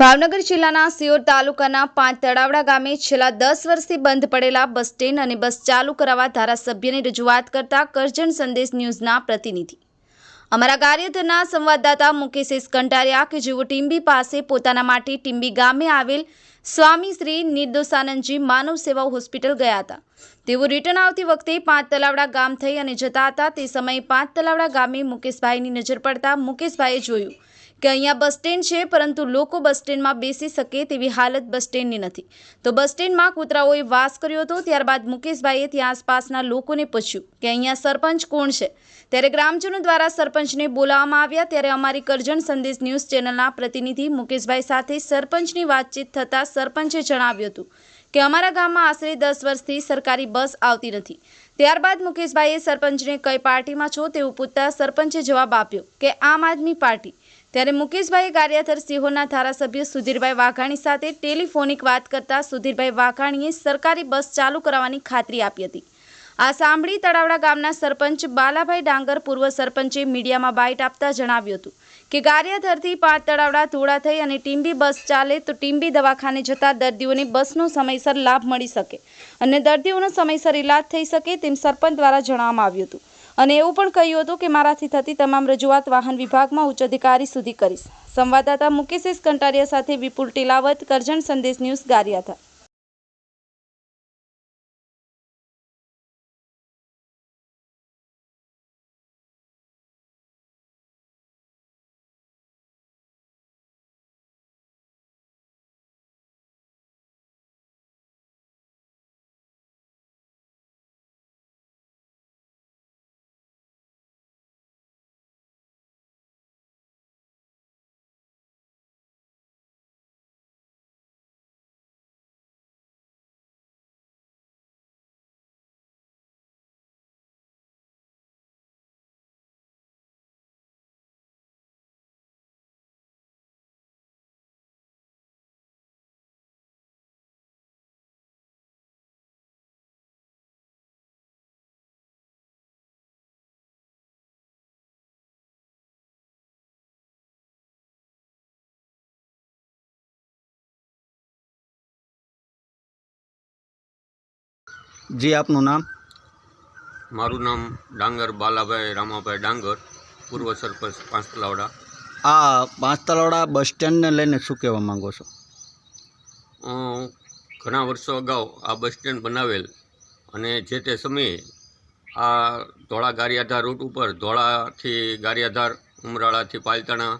ભાવનગર જિલ્લાના સિયોર તાલુકાના પાંચ તળાવડા ગામે છેલ્લા દસ વર્ષથી બંધ પડેલા બસ સ્ટેન્ડ અને બસ ચાલુ કરાવવા ધારાસભ્યની રજૂઆત કરતા કરજણ સંદેશ ન્યૂઝના પ્રતિનિધિ. અમારા કાર્યધરના સંવાદદાતા મુકેશ એસ કંટારિયા કે જેઓ ટીમ્બી પાસે પોતાના માટે ટીમ્બી ગામે આવેલ સ્વામી શ્રી નિર્દોષાનંદજી માનવ સેવા હોસ્પિટલ ગયા હતા. તેઓ રિટર્ન આવતી વખતે પાંચ તલાવડા ગામ થઈ અને જતા હતા. તે સમયે પાંચ તલાવડા ગામે મુકેશભાઈની નજર પડતા મુકેશભાઈએ જોયું કે અહીંયા બસ સ્ટેન્ડ છે, પરંતુ લોકો બસ સ્ટેન્ડમાં બેસી શકે તેવી હાલત બસ સ્ટેન્ડની નથી. તો બસ સ્ટેન્ડમાં કૂતરાઓએ વાસ કર્યો હતો, ત્યારબાદ મુકેશભાઈએ ત્યાં આસપાસના લોકોને પૂછ્યું કે અહીંયા સરપંચ કોણ છે? ત્યારે ગ્રામજનો દ્વારા સરપંચને બોલાવવામાં આવ્યા, ત્યારે અમારી કરજણ સંદેશ ન્યૂઝ ચેનલના પ્રતિનિધિ મુકેશભાઈ સાથે સરપંચની વાતચીત થતાં સરપંચે જણાવ્યું હતું કે અમારા ગામમાં આશરે દસ વર્ષથી સરકારી બસ આવતી નથી. ત્યારબાદ મુકેશભાઈએ સરપંચને કઈ પાર્ટીમાં છો તેવું પૂછતા સરપંચે જવાબ આપ્યો કે આમ આદમી પાર્ટી. ત્યારે મુકેશભાઈએ ગારિયાધર સિંહોના ધારાસભ્ય સુધીરભાઈ વાઘાણી સાથે ટેલિફોનિક વાત કરતા સુધીરભાઈ વાઘાણીએ સરકારી બસ ચાલુ કરાવવાની ખાતરી આપી હતી. આ સાંભળી તળાવડા ગામના સરપંચ બાલાભાઈ ડાંગર પૂર્વ સરપંચે મીડિયામાં બાઇટ આપતા જણાવ્યું હતું કે ગારિયાધરથી પાંચ તળાવડા ધોળા થઈ અને ટીમ્બી બસ ચાલે તો ટીમ્બી દવાખાને જતા દર્દીઓને બસનો સમયસર લાભ મળી શકે અને દર્દીઓનો સમયસર ઇલાજ થઈ શકે તેમ સરપંચ દ્વારા જણાવવામાં આવ્યું હતું. અને એવું પણ કહ્યું હતું કે મારાથી થતી તમામ રજૂઆત વાહન વિભાગમાં ઉચ્ચ અધિકારી સુધી કરીશ. સંવાદદાતા મુકેશ કંટારિયા સાથે વિપુલ ટીલાવત, કરજણ સંદેશ ન્યૂઝ ગારિયાધા જી આપનું નામ? મારું નામ ડાંગર બાલાભાઈ રામાભાઈ ડાંગર પૂર્વ સરપંચ પાંચ તલાવડા આ પાંચ તલાવડા બસ સ્ટેન્ડને લઈને શું કહેવા માંગો છો? ઘણા વર્ષો અગાઉ આ બસ સ્ટેન્ડ બનાવેલ અને જે તે સમયે આ ધોળા ગારિયાધાર રૂટ ઉપર ધોળાથી ગારિયાધાર ઉમરાળાથી પાલતાણા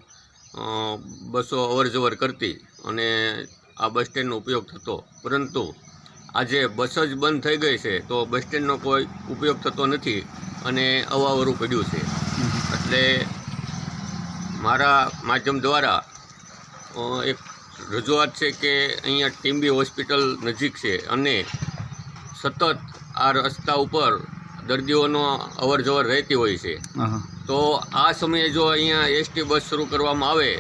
બસો બસો અવરજવર કરતી અને આ બસ સ્ટેન્ડનો ઉપયોગ થતો. પરંતુ આજે બસ જ બંધ થઈ ગઈ છે તો બસ સ્ટેન્ડનો કોઈ ઉપયોગ થતો નથી અને અવાવરું પડ્યું છે. એટલે મારા માધ્યમ દ્વારા એક રજૂઆત છે કે અહીંયા ટીમ્બી હોસ્પિટલ નજીક છે અને સતત આ રસ્તા ઉપર દર્દીઓનો અવર જવર રહેતી હોય છે. તો આ સમયે જો અહીંયા એસટી બસ શરૂ કરવામાં આવે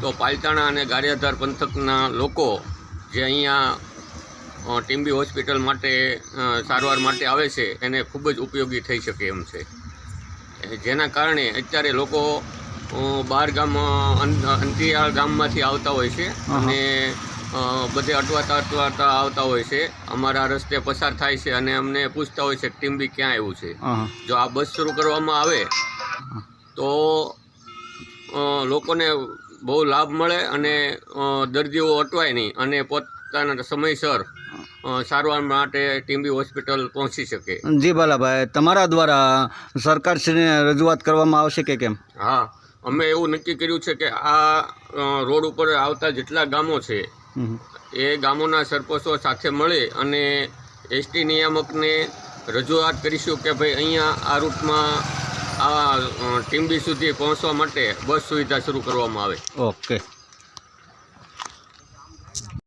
તો પાલતાણા અને ગારિયાધાર પંથકના લોકો જે અહીંયા ટીમ્બી હોસ્પિટલ માટે સારવાર માટે આવે છે એને ખૂબ જ ઉપયોગી થઈ શકે એમ છે. જેના કારણે અત્યારે લોકો બહાર ગામ અં- અંતરિયાળ ગામમાંથી આવતા હોય છે અને બધે અટવાતા અટવાતા આવતા હોય છે. અમારા રસ્તે પસાર થાય છે અને અમને પૂછતા હોય છે કે ટીમ્બી ક્યાં આવ્યું છે? જો આ બસ શરૂ કરવામાં આવે તો લોકોને બહુ લાભ મળે અને દર્દીઓ અટવાય નહીં અને પોતાના સમયસર સારવાર માટે ટીમ્બી હોસ્પિટલ પહોંચી શકે. જી બાલાભાઈ તમારા દ્વારા સરકારશ્રીને રજૂઆત કરવામાં આવશે કે કેમ? હા અમે એવું નક્કી કર્યું છે કે આ રોડ ઉપર આવતા જેટલા ગામો છે એ ગામોના સરપંચો સાથે મળી અને એસટી નિયામકને રજૂઆત કરીશું કે ભાઈ અહીંયા આ રૂટમાં આ ટીમ્બી સુધી પહોંચવા માટે બસ સુવિધા શરૂ કરવામાં આવે. ઓકે.